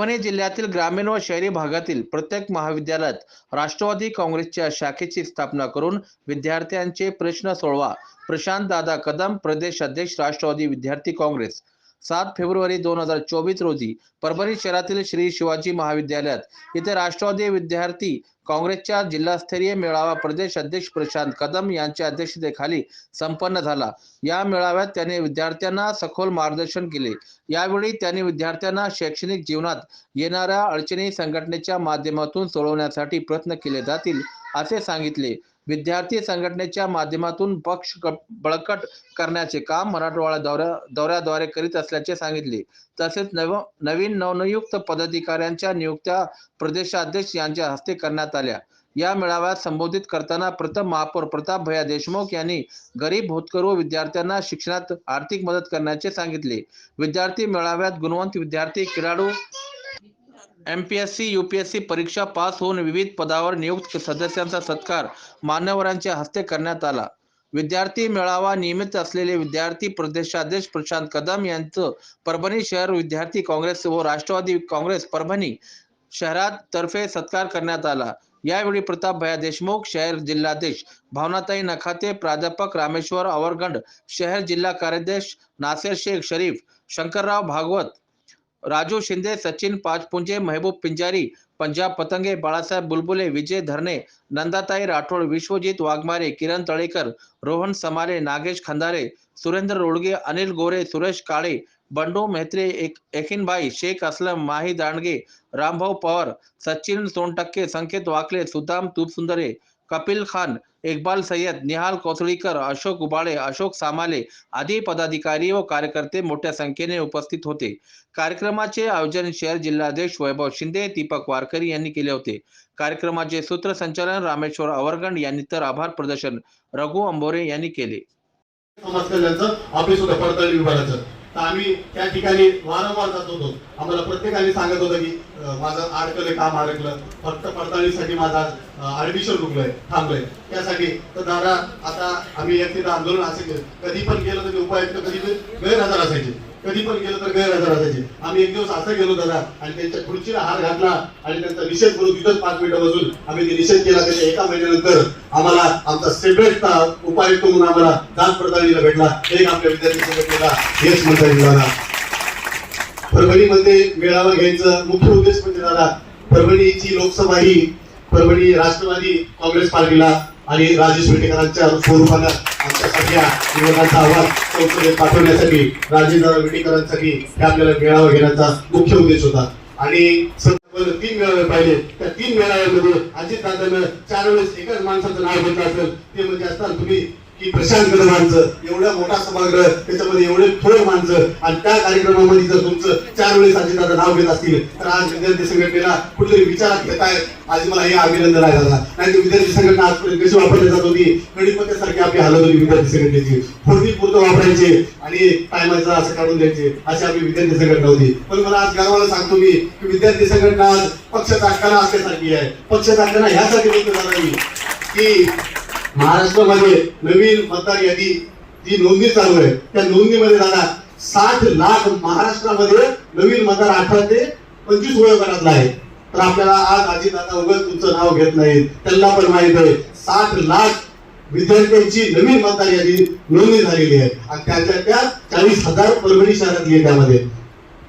परभणी जिल्ह्यातील ग्रामीण व शहरी भागातील प्रत्येक महाविद्यालयात राष्ट्रवादी काँग्रेसच्या शाखेची स्थापना करून विद्यार्थ्यांचे प्रश्न सोडवा. प्रशांत दादा कदम प्रदेश अध्यक्ष राष्ट्रवादी विद्यार्थी काँग्रेस. सात फेब्रुवारी दोन हजार चोवीस रोजी परभणी शहरातील श्री शिवाजी महाविद्यालयात इथे राष्ट्रवादी विद्यार्थी काँग्रेसच्या जिल्हास्तरीय मेळावा प्रदेश अध्यक्ष प्रशांत कदम यांच्या अध्यक्षतेखाली संपन्न झाला. या मेळाव्यात त्यांनी विद्यार्थ्यांना सखोल मार्गदर्शन केले. यावेळी त्यांनी विद्यार्थ्यांना शैक्षणिक जीवनात येणाऱ्या अडचणी संघटनेच्या माध्यमातून सोडवण्यासाठी प्रयत्न केले जातील असे सांगितले. विद्यार्थी संघटनेच्या माध्यमातून पक्ष बळकट करण्याचे काम मराठवाडा दौऱ्या दौऱ्याद्वारे करीत असल्याचे सांगितले. तसेच नव नवीन नवनियुक्त पदाधिकाऱ्यांच्या नियुक्त्या प्रदेशाध्यक्ष यांच्या हस्ते करण्यात आल्या. या मेळाव्यात संबोधित करताना प्रथम महापौर प्रताप भैया देशमुख यांनी गरीब भूतकरू विद्यार्थ्यांना शिक्षणात आर्थिक मदत करण्याचे सांगितले. विद्यार्थी मेळाव्यात गुणवंत विद्यार्थी खेळाडू M P S C U P S C परीक्षा पास होऊन विविध पदावर नियुक्त सदस्यांचा सत्कार मान्यवरांच्या हस्ते करण्यात आला. विद्यार्थी मेळावा नियमित असलेले विद्यार्थी प्रदेशाध्यक्ष प्रशांत कदम यांचं परभणी शहर विद्यार्थी काँग्रेस व राष्ट्रवादी काँग्रेस परभणी शहरात तर्फे सत्कार करण्यात आला. यावेळी प्रताप भया देशमुख शहर जिल्हाध्यक्ष भावनाताई नखाते प्राध्यापक रामेश्वर अवरगंड शहर जिल्हा कार्याध्यक्ष नासेर शेख शरीफ शंकरराव भागवत राजू शिंदे सचिन पाचपुंजे महबूब पिंजारी पंजाब पतंगे बाळासाहेब बुलबुले विजय धरणे नंदाताई राठोड विश्वजित वाघमारे किरण तळेकर रोहन समारे नागेश खंदारे सुरेंद्र रोडगे अनिल गोरे सुरेश काळे बंडू मेहत्रे एक एकिनबाई शेख असलम माही दांडगे रामभाऊ पवार सचिन सोनटक्के संकेत वाकले सुदाम तुपसुंदरे कपिल खान इकबाल सय्यद निहाल कोसळीकर अशोक उबाळे अशोक सामाले आदी पदाधिकारी व कार्यकर्ते मोठ्या संख्येने उपस्थित होते. कार्यक्रमाचे आयोजन शहर जिल्हाध्यक्ष वैभव शिंदे दीपक वारकरी यांनी केले होते. कार्यक्रमाचे सूत्रसंचालन रामेश्वर अवरगंड यांनी तर आभार प्रदर्शन रघु अंबोरे यांनी केले. तर आम्ही त्या ठिकाणी वारंवार जात होतो. आम्हाला प्रत्येकाने सांगत होतं की माझं अडकलं काम अडकलं. फक्त पडताळणीसाठी माझा ऍडमिशन रुकलंय थांबलंय. त्यासाठी तर दादा आता आम्ही एक तिथं आंदोलन असे कधी पण गेलो तर उपायुक्त कधी गैरहजर असायचे. कधी पण गेलो तर गैरहजर असायचे. आम्ही एक दिवस असं गेलो दादा आणि त्यांच्या खुर्चीला हार घातला आणि त्यांचा निषेध करून तिथंच पाच मिनिटं बसून आम्ही ते निषेध केला. त्याच्या एका महिन्यानंतर आम्हाला आमचा सेपरेटचा उपायुक्त म्हणून आम्हाला दान पडताळणीला भेटला. एक आपल्या विद्यार्थी संघटनेला यश म्हणता येईल दादा. परभणीमध्ये मेळावा घ्यायचं मुख्य उद्देश म्हणजे दादा परभणीची लोकसभा ही परभणी राष्ट्रवादी काँग्रेस पार्टीला आणि राजेश विटेकरांच्या स्वरूपानं आमच्या सगळ्या युवकांचा आवाज संसदेत पाठवण्यासाठी राजेंद्र विटेकरांसाठी हे आपल्याला मेळावा घेण्याचा मुख्य उद्देश होता. आणि तीन मेळावे पाहिले. त्या तीन मेळाव्यामध्ये अजित दादानं चार वेळेस एकाच माणसाचं नाव घेतलं असेल ते म्हणजे असताना तुम्ही की प्रशांत कदमांचं एवढा मोठा सभागृह त्याच्यामध्ये एवढे थोडे माणसं आणि त्या कार्यक्रमामध्ये जर तुमचं चार वेळेस अजितदादा नाव घेत असतील तर आज विद्यार्थी संघटनेला कुठेतरी विचारात घेत आहेत आज मला हे अभिनंदन आहे दादा. नाही तर विद्यार्थी संघटना आजपर्यंत कशी वापरली जात होती? गणितपत्यासारखी आपली हालत होती विद्यार्थी संघटनेची. पूर्वी पुरतं वापरायचे आणि टायमाचा असं काढून द्यायचे अशी आपली विद्यार्थी संघटना होती. पण मला आज गर्वाला सांगतो मी की विद्यार्थी संघटना आज पक्ष ताकताना असल्यासारखी आहे. पक्ष ताकताना ह्यासाठी बोलतो दादा मी की महाराष्ट्रामध्ये नवीन मतदार यादी जी नोंदणी चालू आहे त्या नोंदणीमध्ये दादा साठ लाख महाराष्ट्रामध्ये नवीन मतदार अठरा ते पंचवीस वयोगटातला आहे. तर आपल्याला आज आजी दादा उगत तुमचं नाव घेत नाही त्यांना पण माहीत आहे साठ लाख विद्यार्थ्यांची नवीन मतदार यादी नोंदणी झालेली आहे. आणि त्याच्या त्या चाळीस हजार परभणी शहरात आहे त्यामध्ये.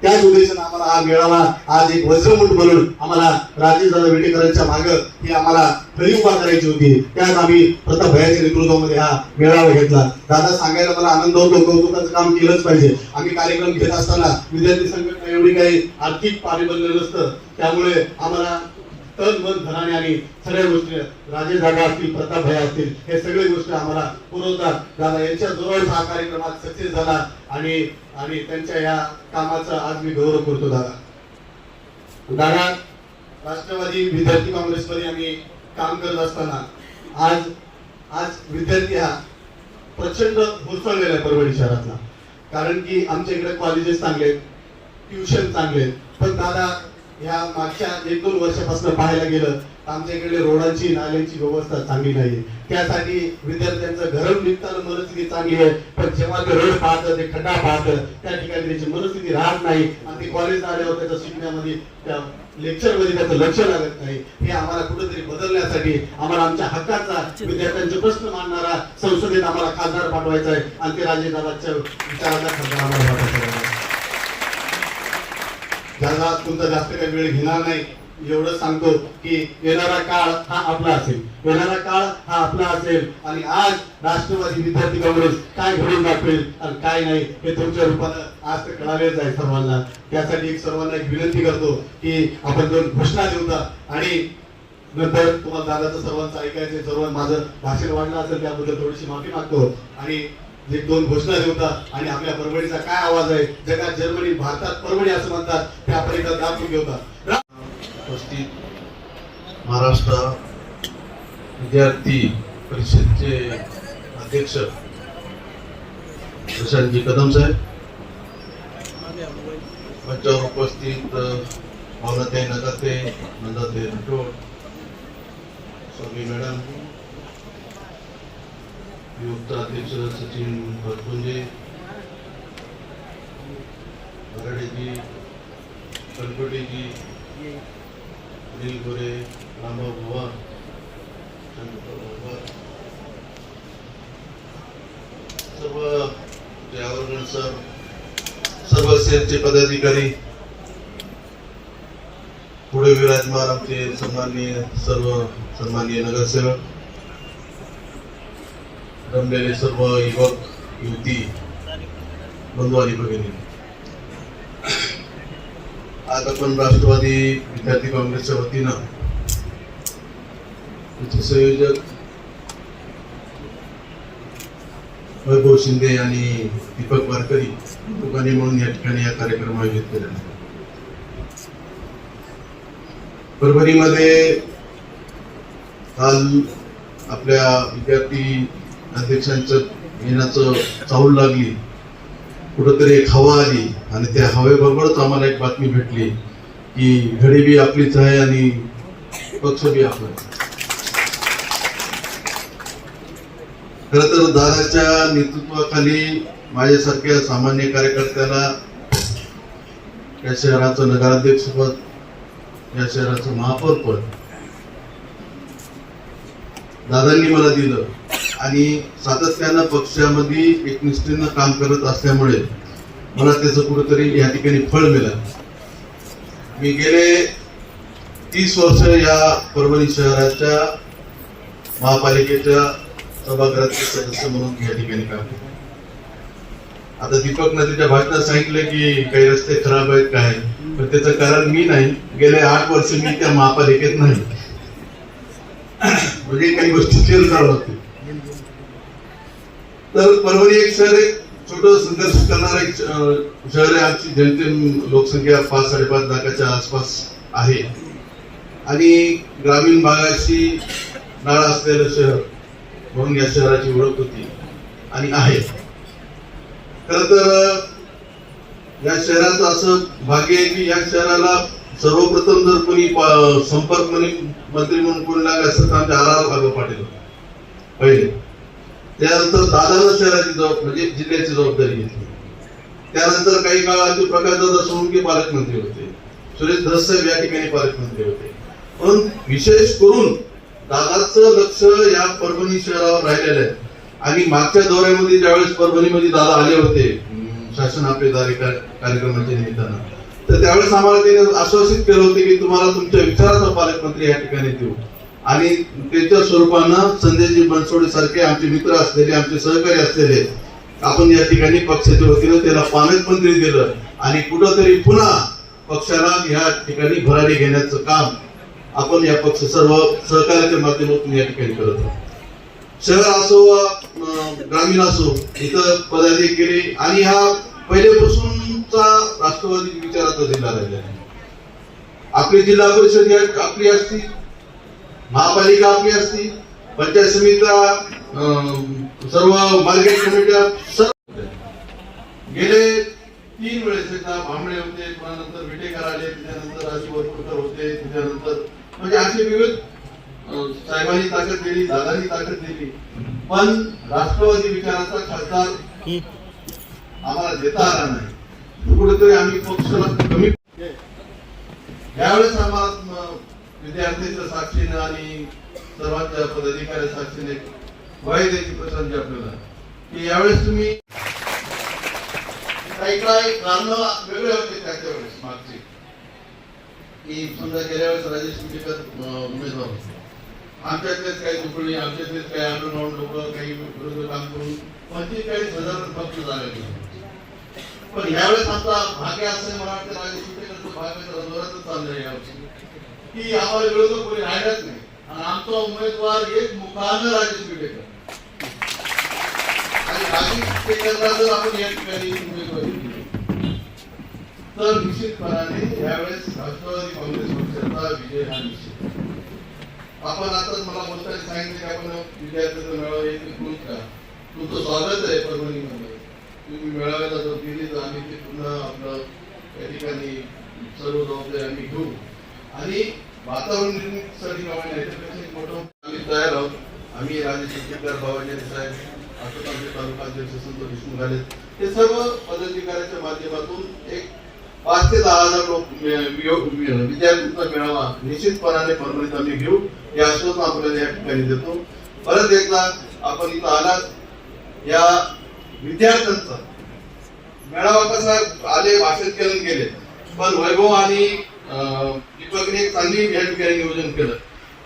त्याच उद्देशाने आम्हाला हा मेळावा आज एक वज्रमुठ बनून आम्हाला राजेश दादा विटेकरांच्या माग ही आम्हाला कळी उभा करायची होती. त्यात आम्ही प्रताप भयाच्या नेतृत्वामध्ये हा मेळावा घेतला. दादा सांगायला मला आनंद होतो. कौतुकाचं काम केलंच पाहिजे. आम्ही कार्यक्रम घेत असताना विद्यार्थी संघटना एवढी काही आर्थिक पारिबल्य नसतं त्यामुळे आम्हाला तन मन धनाने आणि सगळ्या गोष्टी राजे दादा असतील प्रताप भाई असतील हे सगळे गोष्टी आम्हाला पुरवतात. दादा यांच्या जोरावर हा कार्यक्रम आज सक्सेस झाला आणि आणि त्यांच्या या कामाचा आज मी गौरव करतो दादा. दादा राष्ट्रवादी विद्यार्थी काँग्रेसमध्ये आम्ही काम करत असताना आज आज विद्यार्थी हा प्रचंड हुरसळलेला आहे परभणी शहरातला. कारण की आमच्या इकडे कॉलेजेस चांगले आहेत ट्युशन चांगले आहेत. पण दादा या मागच्या एक दोन वर्षापासून पाहायला गेलं तर आमच्या इकडे रोडांची नाल्यांची व्यवस्था चांगली नाही त्यासाठी विद्यार्थ्यांचं घरून निघताना मनस्थिती चांगली आहे पण जेव्हा ते रोड पाहतं ते खड्डा पाहतं त्या ठिकाणी त्याची मनस्थिती राहत नाही. आणि ते कॉलेज आल्यावर त्याच्या शिकण्यामध्ये त्या लेक्चरमध्ये त्याचं लक्ष लागत नाही. हे आम्हाला कुठेतरी बदलण्यासाठी आम्हाला आमच्या हक्काचा विद्यार्थ्यांचे प्रश्न मांडणारा संसदेत आम्हाला खासदार पाठवायचा आहे. आणि ते राजेदादाच्या विचाराचा खासदार आम्हाला पाठवायचा आहे. ज्याला तुमचा जास्त काही वेळ घेणार नाही. एवढं सांगतो की येणारा काळ हा आपला असेल. येणारा काळ हा आपला असेल. आणि आज राष्ट्रवादी विद्यार्थी काँग्रेस काय घडून दाखवेल आणि काय नाही हे तुमच्या रूपानं आज तर कळावेच आहे सर्वांना. त्यासाठी एक सर्वांना एक विनंती करतो की आपण दोन घोषणा देऊता आणि नंतर तुम्हाला दादाचं सर्वांचं ऐकायचं सर्व माझं भाषण वाढलं असेल त्याबद्दल थोडीशी माफी मागतो. आणि एक दोन घोषणा देऊता आणि आपल्या परभणीचा काय आवाज आहे? जगात जर्मनी भारतात परभणी असं म्हणतात. ते आपण एकदा दाखवून घेऊता उपस्थित महाराष्ट्र विद्यार्थी परिषदचे अध्यक्ष प्रशांतजी कदम साहेब. मंचावर उपस्थित भावनाते नगरते नंदाते राठोड स्वामी मॅडम. युक्त अध्यक्ष सचिन भरपुंजे भराडेजी कलपटेजी अनिल गोरे रामभाऊ पवार चंद्रकांत सर्व जे सर सर्व सेलचे पदाधिकारी पुढे विराजमान आमचे सन्माननीय सर्व सन्माननीय नगरसेवक रमलेले सर्व युवक युवती बंधू आणि भगिनी. आज आपण राष्ट्रवादी विद्यार्थी काँग्रेसच्या वतीनं इथे संयोजक वैभव शिंदे आणि दीपक वारकरी दोघांनी म्हणून या ठिकाणी या कार्यक्रम आयोजित केला आहे. परभणीमध्ये काल आपल्या विद्यार्थी अध्यक्षांचं येण्याचं चाहूल लागली. कुठंतरी एक हवा आली आणि त्या हवेबरोबरच आम्हाला एक बातमी भेटली की घडी बी आपलीच आहे आणि पक्ष बी आपला खर तर दादाच्या नेतृत्वाखाली माझ्यासारख्या सामान्य कार्यकर्त्याला या शहराचं नगराध्यक्षपद या शहराचं महापौरपद दादांनी मला दिलं. आणि सातत्यानं पक्षामध्ये एकनिष्ठेनं काम करत असल्यामुळे मला त्याचं कुठंतरी या ठिकाणी फळ मिळालं. मी गेले तीस वर्ष या परभणी शहराच्या महापालिकेच्या सभागृहाचे सदस्य म्हणून या ठिकाणी काम केलं. आता दीपक नदीच्या भाषणात सांगितलं की काही रस्ते खराब आहेत काय? पण त्याचं कारण मी नाही. गेले आठ वर्ष मी त्या महापालिकेत नाही. म्हणजे काही गोष्टी क्लिअर करावं लागतील तर परभणी एक शहर एक छोट संघर्ष करणारं एक शहर आहे. आमची जनते लोकसंख्या पाच साडेपाच लाखाच्या आसपास आहे. आणि ग्रामीण भागाशी नाळ असलेलं शहर म्हणून या शहराची ओळख होती आणि आहे. खर तर या शहराचं असं भाग्य आहे की या शहराला सर्वप्रथम जर कोणी संपर्क मंत्री म्हणून कोणी लागलं असतं तर आमच्या आर आर पाटील होते. पहिले. त्यानंतर दादानं शहराची जबाब म्हणजे जिल्ह्याची जबाबदारी घेतली. त्यानंतर काही काळात प्रकाशदादा सोळंके पालकमंत्री होते सुरेश धस साहेब या ठिकाणी पालकमंत्री होते. पण विशेष करून दादाचं लक्ष या परभणी शहरावर राहिलेलं आहे. आणि मागच्या दौऱ्यामध्ये ज्यावेळेस परभणीमध्ये दादा आले होते शासन आपले कार्यक्रमाच्या निमित्तानं तर त्यावेळेस आम्हाला त्याने आश्वासित केलं होते की तुम्हाला तुमच्या विचाराचा पालकमंत्री या ठिकाणी देऊ आणि त्याच्या स्वरूपानं संजयजी बनसोडे सारखे आमचे मित्र असलेले आमचे सहकारी असलेले आपण या ठिकाणी पक्षाच्या वतीनं त्याला पालकमंत्री दिलं आणि कुठंतरी पुन्हा पक्षाला या ठिकाणी भरारी घेण्याचं काम आपण या पक्ष सर्व सहकार्याच्या माध्यमातून या ठिकाणी करत आहोत. शहर असो वा अं, ग्रामीण असो इथं पदाधिकारी आणि हा पहिलेपासूनचा राष्ट्रवादी विचाराचा जिल्हा राहिला आहे. आपली जिल्हा परिषद ही आपली असती महापालिका आपली असती पंचायत समित्या अं, सर्व मार्केट कमिट्या सर्व गेले तीन वेळेस भांबळे होते पुन्हा नंतर विटेकर आले त्याच्यानंतर राजू वरपुरकर होते त्याच्यानंतर म्हणजे असे विविध साहेबांनी ताकद दिली दादांनी ताकद दिली. पण राष्ट्रवादी विचाराचा खासदार आम्हाला देता आला नाही. कुठेतरी आम्ही पक्षाला कमी यावेळेस आम्हाला विद्यार्थ्यांच्या साक्षीनं आणि सर्वांच्या पदाधिकाऱ्या साक्षीने ग्वाही द्यायची पसंती आपल्याला की यावेळेस तुम्ही काही काही कारण वेगळे होते त्याच्या वेळेस मागचे. की समजा गेल्या वेळेस राजेश विटेकर उमेदवार होते. आमच्यातलेच काही तुकडी आमच्यातलेच काही अंडरग्राऊंड लोक काही विरोध काम करून पंचेचाळीस हजार पक्ष झाले गेले पण यावेळेस आमचा भाग्य असं मला वाटतं राजेश विटेकरचं भाग्य जोरातच चाललंय यावर्षी. की आम्हाला विरोधक कोणी राहिलाच नाही. आणि आमचा उमेदवार एक मुखानं राजेश विटेकर. आणि राजेश विटेकरला जर आपण या ठिकाणी उमेदवारी दिली तर निश्चितपणाने यावेळेस राष्ट्रवादी काँग्रेस पक्षाचा विजय हा निश्चित आपण आताच मला बोलताना सांगितलं की आपण विद्यार्थ्यांचा मेळावा एक का तुमचं स्वागत आहे परभणीमध्ये तुम्ही मेळाव्याला जर दिली तर आम्ही ते पुन्हा आपलं या ठिकाणी सर्व जबाबदारी आम्ही घेऊ. आणि वातावरण निर्मितीसाठी आम्हाला मोठं आम्ही तयार आहोत. आम्ही राजे शेतकर बाबाजी साहेब असं आमचे तालुका अध्यक्ष संतोष विष्णू झाले हे सर्व पदाधिकाऱ्यांच्या माध्यमातून एक पाच ते दहा हजार लोक विद्यार्थ्यांचा मेळावा निश्चितपणाने परभणीत आम्ही घेऊ. हे आश्वासन आपल्याला या ठिकाणी देतो. परत एकदा आपण इथं आलात. या विद्यार्थ्यांचा मेळावा कसा आले भाषण केले गेले. पण वैभव आणि अं, चांगली या ठिकाणी नियोजन केलं.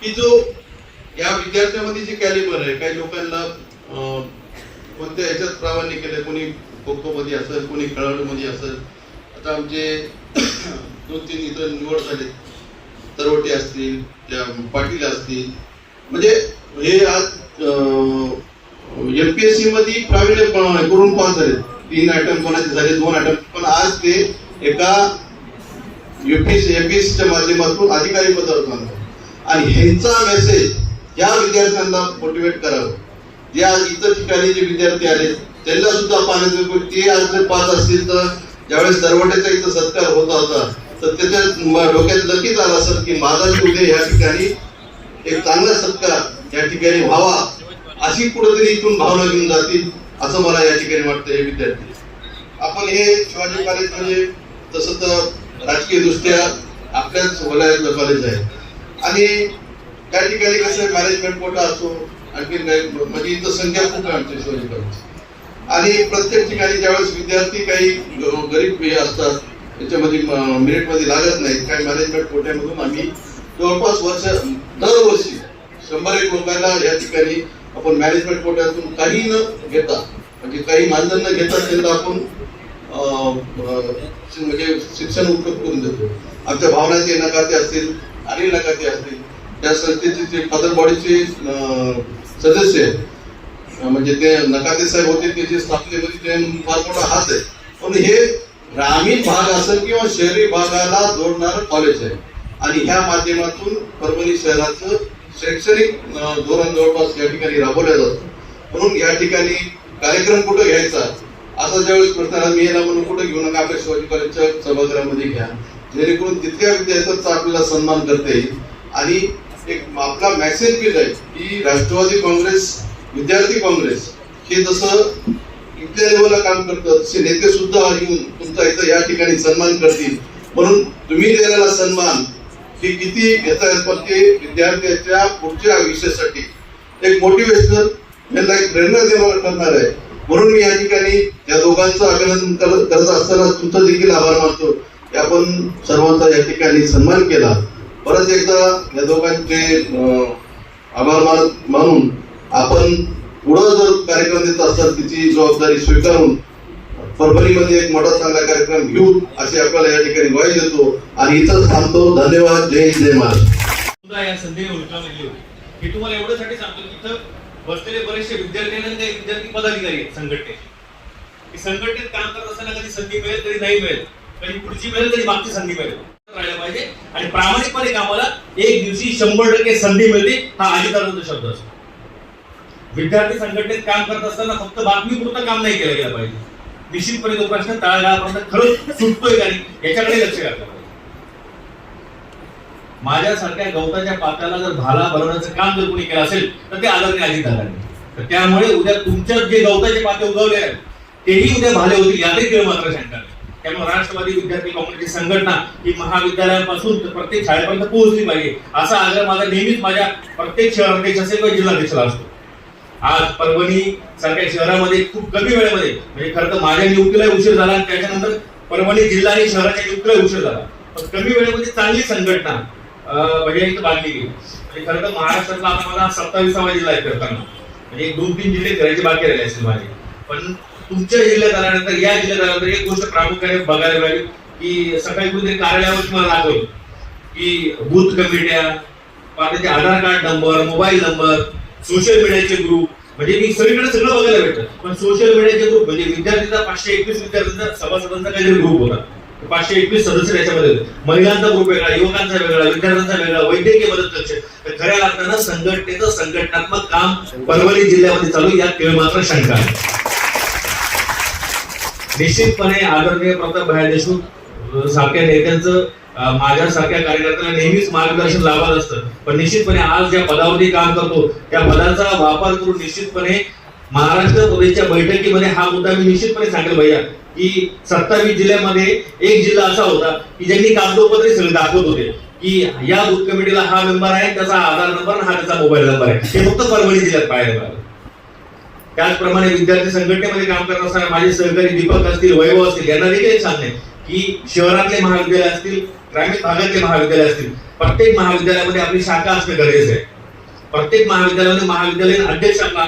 की जो या विद्यार्थ्यामध्ये जे कॅलिबर आहे काही लोकांना कोणत्या ह्याच्यात प्राधान्य केलं कोणी खो खो मध्ये असेल कोणी खेळाडू मध्ये असेल. आता आमचे दोन तीन इतर निवड झाले. तरवटे असतील त्या पाटील असतील. म्हणजे हे आज एमपीएससी मध्ये प्रावीण्य करून पास झाले. तीन आयटम कोणाचे झाले दोन आयटम. पण आज ते एका युपीएससी एमपीएससीच्या माध्यमातून अधिकारी पदावर काम आणि ह्यांचा मेसेज या विद्यार्थ्यांना मोटिवेट करावं. जे आज इतर ठिकाणी जे विद्यार्थी आले त्यांना सुद्धा पाहण्याचं ते आज जर असतील तर ज्यावेळेस दरवट्याचा इथं सत्कार होता होता तर त्याच्या डोक्यात नक्कीच आला असेल की माझा उदय या ठिकाणी एक चांगला सत्कार या ठिकाणी व्हावा अशी कुठेतरी इथून भावना घेऊन जातील असं मला या ठिकाणी वाटतं हे विद्यार्थी. आपण हे शिवाजी कॉलेज म्हणजे तसं तर राजकीय दृष्ट्या आपल्याच वलयातलं कॉलेज आहे. आणि त्या ठिकाणी कसं मॅनेजमेंट मोठा असो आणखी काही म्हणजे इथं संख्या खूप आहे आमच्या शिवाजी कॉलेज आणि प्रत्येक ठिकाणी ज्यावेळेस विद्यार्थी काही ग- गरीब हे असतात त्याच्यामध्ये मेरिटमध्ये लागत नाहीत काही मॅनेजमेंट कोट्यामधून आम्ही जवळपास वर्ष दरवर्षी शंभर एक लोकांना या ठिकाणी आपण मॅनेजमेंट कोट्यातून काही न घेता म्हणजे काही मानधन न घेता त्यांना आपण म्हणजे शिक्षण उपलब्ध करून देतो. आमच्या भावनाचे नकाते असतील आणि नकाते असतील त्या संस्थेचे जे फादर बॉडीचे सदस्य आहेत म्हणजे ते नकाते साहेब होते ते जे स्थापनेमध्ये म्हणजे ते फार मोठा हात आहे. पण हे ग्रामीण भाग असेल किंवा शहरी भागाला जोडणारं कॉलेज आहे. आणि ह्या माध्यमातून परभणी शहराचं शैक्षणिक धोरण जवळपास या ठिकाणी राबवलं जातं. म्हणून या ठिकाणी कार्यक्रम कुठं घ्यायचा? आता ज्यावेळेस प्रश्न आला, मी याला म्हणून कुठं घेऊ नका आपल्या शिवाजी कॉलेजच्या सभागृहामध्ये घ्या. जेणेकरून तिथल्या विद्यार्थ्यांचा आपल्याला सन्मान करता येईल. आणि एक आपला मेसेज बी जाईल की राष्ट्रवादी काँग्रेस विद्यार्थी काँग्रेस हे जसं इथल्या लेवलला काम करतं तसे नेते सुद्धा येऊन तुमचा इथं या ठिकाणी सन्मान करतील. म्हणून तुम्ही दिलेला सन्मान हे किती घेता येत पण ते विद्यार्थ्याच्या पुढच्या आयुष्यासाठी. एक मोटिवेशनल त्यांना एक प्रेरणा देणार करणार आहे. म्हणून मी या ठिकाणी या दोघांचं अभिनंदन करत असताना तुमचा देखील आभार मानतो. की आपण सर्वांचा या ठिकाणी सन्मान केला. परत एकदा या दोघांचे अं, आभार मान मानून आपण पुढं जर कार्यक्रम देत असाल तिची जबाबदारी स्वीकारून परभणीमध्ये एक मोठा चांगला कार्यक्रम घेऊ अशी आपल्याला या ठिकाणी ग्वाही देतो. आणि इथंच थांबतो. धन्यवाद. जय जय महाराज या संधीने उलटा म्हणली होती. मी तुम्हाला एवढ्यासाठी सांगतो की इथं बसलेले बरेचसे विद्यार्थी आणि विद्यार्थी पदाधिकारी आहेत संघटनेचे. संघटनेत काम करत असताना कधी संधी मिळेल कधी नाही मिळेल कधी पुढची मिळेल कधी मागची संधी मिळेल. राहायला पाहिजे. आणि प्रामाणिकपणे कामाला एक दिवशी शंभर टक्के संधी मिळते हा अधिकारांचा शब्द असतो. विद्यार्थी संघटनेत काम करत असताना फक्त बातमी पुरतं काम नाही केलं गेलं पाहिजे. निश्चितपणे तो प्रश्न तळागाळापर्यंत खरंच सुटतोय का नाही याच्याकडे लक्ष घातलं माझ्यासारख्या गवताच्या पात्याला जर भाला बनवण्याचं काम जर कोणी केलं असेल तर ते आदरणीय अजित तर त्यामुळे उद्या तुमच्या जे गवताचे पाते उगवले आहेत तेही उद्या भाले होतील यातही केळ मात्र शंका त्यामुळे राष्ट्रवादी विद्यार्थी काँग्रेसची संघटना ही महाविद्यालयापासून तर प्रत्येक शाळेपर्यंत पोहोचली पाहिजे. असा आग्रह माझा नेहमीच माझ्या प्रत्येक शहराध्यक्ष असेल किंवा जिल्हाध्यक्षाला असतो. आज परभणी सारख्या शहरामध्ये खूप कमी वेळेमध्ये म्हणजे खरं तर माझ्या नियुक्तीला उशीर झाला आणि त्याच्यानंतर परभणी जिल्हा आणि शहराच्या नियुक्तीला उशीर झाला. पण कमी वेळेमध्ये चांगली संघटना अं, म्हणजे बांधली गेली. म्हणजे खरं तर महाराष्ट्रातला आता मला सत्तावीसावा जिल्हा आहे करताना. म्हणजे एक दोन तीन जिल्हे करायचे बाकी राहिले असतील माझे. पण तुमच्या जिल्ह्यात आल्यानंतर या जिल्ह्यात आल्यानंतर एक गोष्ट प्रामुख्याने बघायला मिळाली की सकाळी कुठेतरी कार्यालयावर तुम्हाला दाखवलं की बूथ कमिट्या त्याचे Aadhaar card number mobile number social मीडियाचे ग्रुप म्हणजे मी सगळीकडे सगळं बघायला भेटतं पण सोशल मीडियाचे ग्रुप म्हणजे विद्यार्थ्यांचा पाचशे एकवीस विद्यार्थ्यांचा सभासदांचा काहीतरी ग्रुप होता. पाचशे एकवीस सदस्य त्याच्यामध्ये होते. महिलांचा ग्रुप वेगळा युवकांचा वेगळा विद्यार्थ्यांचा वेगळा वैद्यकीय मदत कक्ष. तर खऱ्या अर्थानं संघटनेचं संघटनात्मक काम परभणी जिल्ह्यामध्ये चालू आहे, यात केळ मात्र शंका आहे निश्चितपणे आदरणीय प्रताप भाया देशमुख सारख्या नेत्यांचं माझ्यासारख्या कार्यकर्त्यांना नेहमीच मार्गदर्शन लाभत असतं. पण निश्चितपणे आज ज्या पदावरती काम करतो त्या पदाचा वापर करून निश्चितपणे महाराष्ट्र प्रदेशच्या बैठकीमध्ये हा मुद्दा मी निश्चितपणे सांगेल भैया की सत्तावीस जिल्ह्यामध्ये एक जिल्हा असा होता की ज्यांनी कागदोपत्री सगळे दाखवत होते की या बूथ कमिटीला हा मेंबर आहे त्याचा आधार नंबर हा त्याचा मोबाईल नंबर आहे. हे फक्त परभणी जिल्ह्यात पाहायला मिळालं. त्याचप्रमाणे विद्यार्थी संघटनेमध्ये काम करत असताना माझे सहकारी दीपक असतील वैभव असतील यांना देखील एक सांगणे की शहरातले महाविद्यालय असतील ग्रामीण भागातले महाविद्यालय असतील प्रत्येक महाविद्यालयामध्ये आपली शाखा असणं गरजेचं आहे. प्रत्येक महाविद्यालयामध्ये महाविद्यालयीन अध्यक्षांना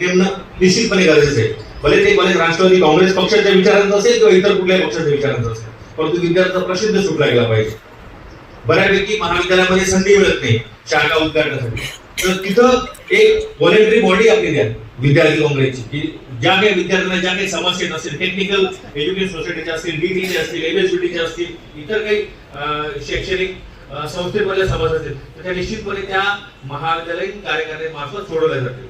नेमणं निश्चितपणे गरजेचं आहे. भले ते कॉलेज राष्ट्रवादी काँग्रेस पक्षाच्या विचारांचं असेल किंवा इतर कुठल्याही पक्षाच्या विचारांचं असेल परंतु विद्यार्थ्यांचा प्रसिद्ध सुटला गेला पाहिजे. बऱ्यापैकी महाविद्यालयामध्ये संधी मिळत नाही शाखा उद्घाटनासाठी. तर तिथं एक व्हॉलेंटरी बॉडी आपली द्या विद्यार्थी काँग्रेसची की ज्या काही विद्यार्थ्यांना ज्या काही समस्या असतील टेक्निकल एज्युकेशन सोसायटीच्या असतील डीटीचे असतील एमएसबीटीचे असतील इतर काही शैक्षणिक संस्थेमधल्या समस्या असतील तर त्या निश्चितपणे त्या महाविद्यालयीन कार्यकारिणीमार्फत सोडवल्या जातील.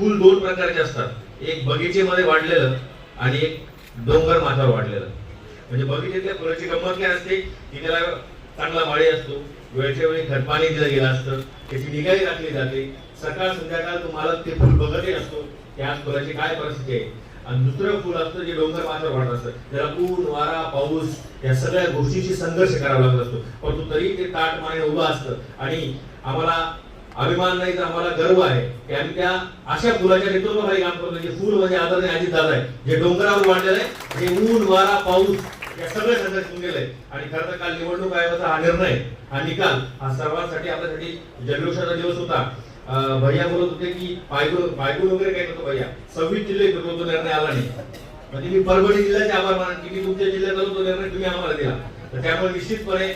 फुल दोन प्रकारचे असतात. एक बगीचेमध्ये वाढलेलं आणि एक डोंगर माथ्यावर वाढलेलं. म्हणजे बगीचेतल्या फुलाची गंमत काय असते? की त्याला चांगला माळी असतो वेळच्या वेळी खतपाणी दिलं गेलं असतं त्याची निगाही राखली जाते. सकाळ संध्याकाळ तुम्हाला ते फुल बघतही असतो. त्या फुलाची काय परिस्थिती आहे? आणि दुसरं फुल असतं जे डोंगर माथ्यावर वाढत असतं. त्याला ऊन वारा पाऊस या सगळ्या गोष्टीशी संघर्ष करावा लागत असतो. परंतु तरी ते ताट माने उभं असतं. आणि आम्हाला अभिमान नाही तर आम्हाला गर्व आहे की आम्ही त्या अशा फुलाच्या नेतृत्वाखाली काम करतो जे फुल म्हणजे आदरणीय अजित दादा आहे जे डोंगरावर वाढलेलं आहे जे ऊन वारा पाऊस या सगळ्या संघर्षून गेलंय. आणि खरं तर काल निवडणूक आयोगाचा हा निर्णय हा निकाल हा सर्वांसाठी आपल्यासाठी जल्लोषाचा दिवस होता. भैया बोलत होते की पायगुण पायगुण वगैरे काय करतो भैया? सव्वीस जिल्हे फिरतो तो निर्णय आला नाही. म्हणजे मी परभणी जिल्ह्याचे आभार मानत की मी तुमच्या जिल्ह्यात आलो तो निर्णय तुम्ही आम्हाला दिला. तर त्यामुळे निश्चितपणे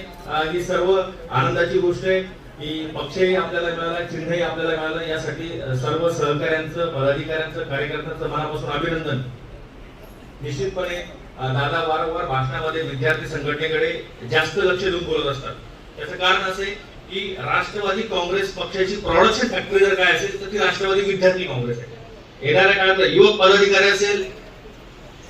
ही सर्व आनंदाची गोष्ट आहे. की पक्षही आपल्याला मिळाला चिन्हही आपल्याला मिळालं. यासाठी सर्व सहकाऱ्यांचं पदाधिकाऱ्यांचं कार्यकर्त्यांचं मनापासून अभिनंदन. निश्चितपणे दादा वारंवार भाषणामध्ये विद्यार्थी संघटनेकडे जास्त लक्ष देऊन बोलत असतात. त्याचं कारण असे की राष्ट्रवादी काँग्रेस पक्षाची प्रोडक्शन फॅक्टरी जर काय असेल तर ती राष्ट्रवादी विद्यार्थी काँग्रेस आहे. येणाऱ्या काळात युवक पदाधिकारी असेल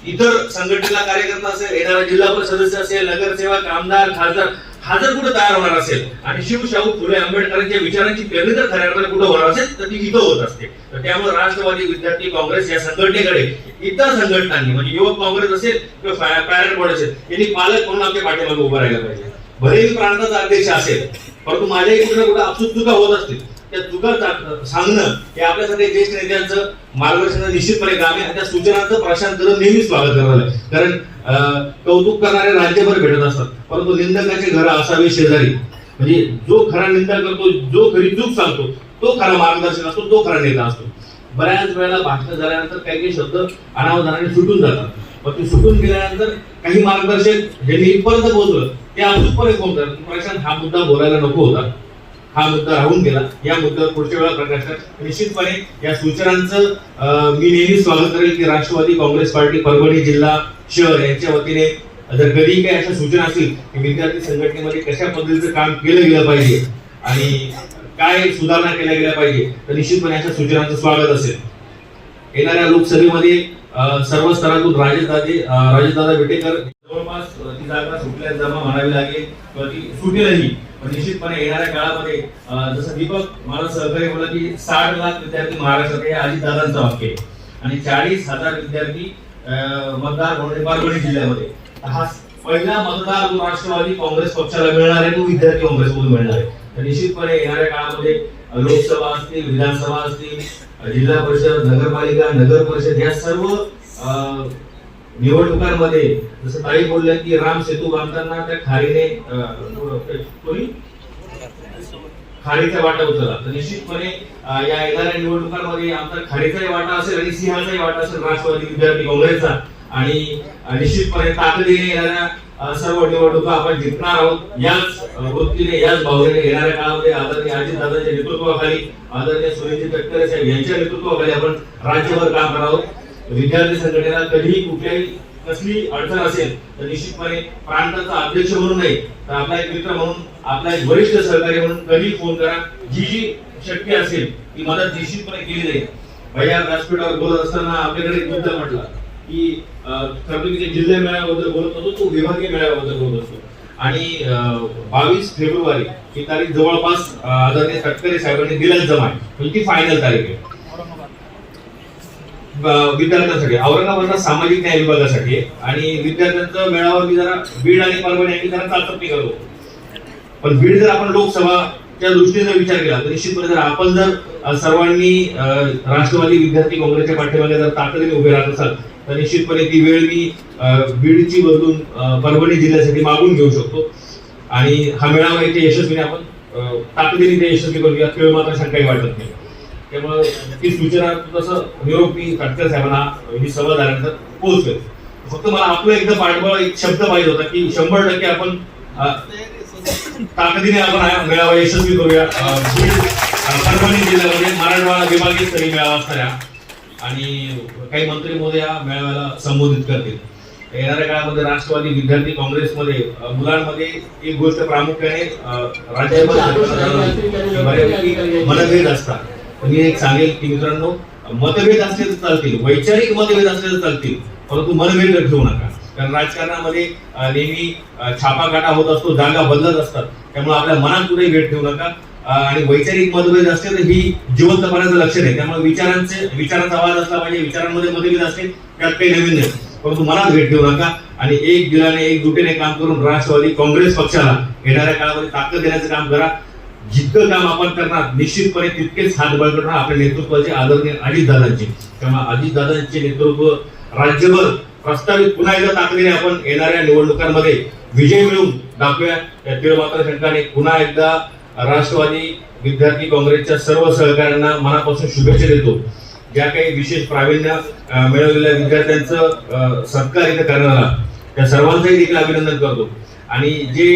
इतर संघटनेला कार्यकर्ता असेल येणारा जिल्हा परिषद सदस्य असेल नगरसेवक आमदार खासदार हा जर कुठे तयार होणार असेल आणि शिवशाहू फुले आंबेडकरांच्या विचारांची पेरणी जर खऱ्या अर्थाने कुठे होणार असेल तर ती इथं होत असते. तर त्यामुळे राष्ट्रवादी विद्यार्थी काँग्रेस या संघटनेकडे इतर संघटनांनी म्हणजे युवक काँग्रेस असेल किंवा पॅरेंट बोर्ड असेल यांनी पालक म्हणून आमच्या पाठीमागे उभं राहायला पाहिजे. भले मी प्रांताचा अध्यक्ष असेल परंतु माझ्या कुठे ना कुठे अचूक चुका होत असतील त्या चुका सांगणं हे आपल्यासाठी ज्येष्ठ नेत्यांचं मार्गदर्शन निश्चितपणे काम आहे. त्या सूचनांचं प्रशांत नेहमीच स्वागत करावं कारण कौतुक करणारे राज्यभर भेटत असतात. परंतु निंदकाचे घर असावे शेजारी. म्हणजे जो खरा निंदा करतो जो खरी चूक सांगतो तो खरा मार्गदर्शन असतो तो खरा नेता असतो. बऱ्याच वेळेला भाषण झाल्यानंतर काही काही शब्द अनावधानाने सुटून जातात. मग ते सुटून गेल्यानंतर काही मार्गदर्शक ज्यांनी इथपर्यंत पोहोचलं ते अचूकपणे फोन करतात. प्रशांत हा मुद्दा बोलायला नको होता. हा मुद्दा राहून गेला. या मुद्द्यावर पुढच्या वेळा प्रकाश निश्चितपणे या सूचनांचं मी नेहमी स्वागत करेल की राष्ट्रवादी काँग्रेस पार्टी परभणी जिल्हा शहर यांच्या वतीने जर कधी काही अशा सूचना असतील की विद्यार्थी संघटनेमध्ये कशा पद्धतीचं काम केलं गेलं पाहिजे आणि काय सुधारणा केल्या गेल्या पाहिजे तर निश्चितपणे अशा सूचनांचं स्वागत असेल. येणाऱ्या लोकसभेमध्ये सर्व स्तरातून राजेशदादे राजेशदादा विटेकर जवळपास ती जागा सुटल्या जमा म्हणावी लागेल किंवा ती सुटेलही. पण निश्चितपणे येणाऱ्या काळामध्ये जसं दीपक मला सहकार्य बोला की साठ लाख विद्यार्थी महाराष्ट्रात हे दादांचं वाक्य आहे. आणि चाळीस हजार विद्यार्थी मतदार म्हणून परभणी जिल्ह्यामध्ये. हा पहिला मतदार राष्ट्रवादी काँग्रेस पक्षाला मिळणार आहे तो विद्यार्थी काँग्रेसमधून मिळणार आहे. तर निश्चितपणे येणाऱ्या काळामध्ये लोकसभा असतील विधानसभा असतील जिल्हा परिषद नगरपालिका नगर परिषद या सर्व निवडणुकांमध्ये जसं ताई बोलल्या की राम सेतू बांधताना त्या खारीने कोणी? खारीचा वाटा उचलला. तर निश्चितपणे या येणाऱ्या निवडणुकांमध्ये आमचा खारीचाही वाटा असेल आणि सिंहाचाही वाटा असेल राष्ट्रवादी विद्यार्थी काँग्रेसचा. आणि निश्चितपणे ताकदीने येणाऱ्या सर्व निवडणुका आपण जिंकणार आहोत. याच वृत्तीने याच भावनेने येणाऱ्या काळामध्ये आदरणीय अजितदादांच्या नेतृत्वाखाली आदरणीय सुनीलजी तटकरे साहेब यांच्या नेतृत्वाखाली आपण राज्यभर काम करावं विद्यार्थी संघटनेला कधीही कुठल्याही कसली अडचण असेल तर निश्चितपणे प्रांताचा अध्यक्ष म्हणून नाही तर आपला एक मित्र म्हणून आपला एक वरिष्ठ सहकारी म्हणून कधी फोन करा. जी जी शक्य असेल ती मदत निश्चितपणे केली जाईल. भैया व्यासपीठावर बोलत असताना आपल्याकडे एक मुद्दा म्हटला की अं, जिल्हा मेळाव्याबद्दल बोलत होतो तो विभागीय मेळाव्याबद्दल बोलत असतो आणि बावीस फेब्रुवारी ही तारीख जवळपास आदरणीय तटकरे साहेबांनी दिलाच जमा आहे म्हणजे ती फायनल तारीख आहे. विद्यार्थ्यांसाठी औरंगाबादला सामाजिक न्याय विभागासाठी आणि विद्यार्थ्यांचा मेळावा मी जरा बीड आणि परभणी यांनी जरा चालपट्टी करतो पण बीड जर आपण लोकसभाच्या दृष्टीने जर विचार केला तर निश्चितपणे जर आपण जर सर्वांनी राष्ट्रवादी विद्यार्थी काँग्रेसच्या पाठीमागे जर ताकदीने उभे राहत असाल तर निश्चितपणे ती वेळ मी बीडची बदलून परभणी जिल्ह्यासाठी मागून घेऊ शकतो. आणि हा मेळावा इथे यशस्वीने आपण ताकदीने ते यशस्वी करूया खेळ मात्र शंकाही वाटत नाही. त्यामुळे ती सूचना तसं निरोप मी तटकर साहेबांना ही सभा झाल्यानंतर पोहोचवेल फक्त मला आपलं एकदा पाठबळ एक शब्द पाहिजे होता की शंभर टक्के आपण ताकदीने आपण मेळावा यशस्वी करूया. परभणी जिल्ह्यामध्ये मराठवाडा विभागीय स्तरीय मेळावा हा. आणि काही मंत्री मोदी या मेळाव्याला संबोधित करतील. येणाऱ्या काळामध्ये राष्ट्रवादी विद्यार्थी काँग्रेसमध्ये मुलांमध्ये एक गोष्ट प्रामुख्याने राज्यामध्ये मतभेद असतात. म्हणजे एक सांगेल की मित्रांनो मतभेद असले तर चालतील वैचारिक मतभेद असले तर चालतील परंतु मनभेद ठेवू नका. कारण राजकारणामध्ये नेहमी छापा छापाकाटा होत असतो जागा बदलत असतात. त्यामुळे आपल्या मनात कुठेही भेट ठेवू नका. आणि वैचारिक मतभेद असले तर ही जिवंतपणाचं लक्षण आहे. त्यामुळे विचारांचे विचारांचा आवाज असला पाहिजे विचारांमध्ये मतभेद असेल त्यात काही नवीन नाही. परंतु मनात भेट ठेवू नका आणि एक दिलाने एक दुटीने काम करून राष्ट्रवादी काँग्रेस पक्षाला येणाऱ्या काळामध्ये ताकद देण्याचं काम करा. जितकं काम आपण करणार निश्चितपणे तितकेच हात बळकटणार आपल्या नेतृत्वाचे आदरणीय अजितदादांचे त्यामुळे अजितदादांचे नेतृत्व राज्यभर प्रस्तावित पुन्हा एकदा ताकदीने आपण येणाऱ्या निवडणुकांमध्ये विजय मिळवून दाखवूया. या तीळ मात्र शंकाने पुन्हा एकदा राष्ट्रवादी विद्यार्थी काँग्रेसच्या सर्व सहकाऱ्यांना मनापासून शुभेच्छा देतो. ज्या काही विशेष प्रावीण्य मिळवलेल्या विद्यार्थ्यांचं सत्कार इथे करणारा आला त्या सर्वांचंही देखील अभिनंदन करतो. आणि जे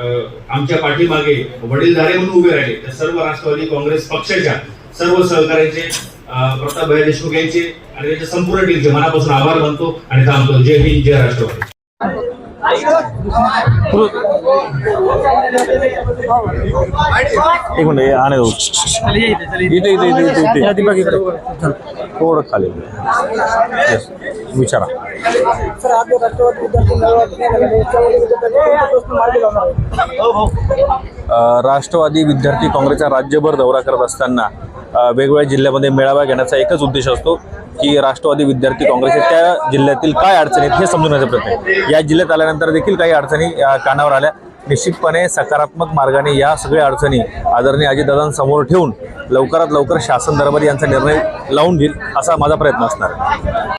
आमच्या पाठीमागे वडीलधारे म्हणून उभे राहिले. त्या सर्व राष्ट्रवादी काँग्रेस पक्षाच्या सर्व सहकार्याचे प्रतापभाई देशमुख यांचे आणि त्यांच्या संपूर्ण टीमचे मनापासून आभार मानतो आणि थांबतो जय हिंद जय राष्ट्रवादी. एक मिनिट आणे इथे इथे इथे इथे इथे. इकडे थोडं खाली विचारा. राष्ट्रवादी विद्यार्थी काँग्रेसचा राज्यभर दौरा करत असताना वेगवेगळ्या जिल्ह्यामध्ये मेळावा घेण्याचा एकच उद्देश असतो. की राष्ट्रवादी विद्यार्थी काँग्रेस त्या जिल्ह्यातील काय अडचणी आहेत हे समजून प्रयत्न आहे. या जिल्ह्यात आल्यानंतर देखील काही अडचणी कानावर आल्या निश्चितपणे सकारात्मक मार्गाने या सगळ्या अडचणी आदरणीय अजितदादांसमोर ठेवून लवकरात लवकर शासन दरबारी यांचा निर्णय लावून घेईल असा माझा प्रयत्न असणार आहे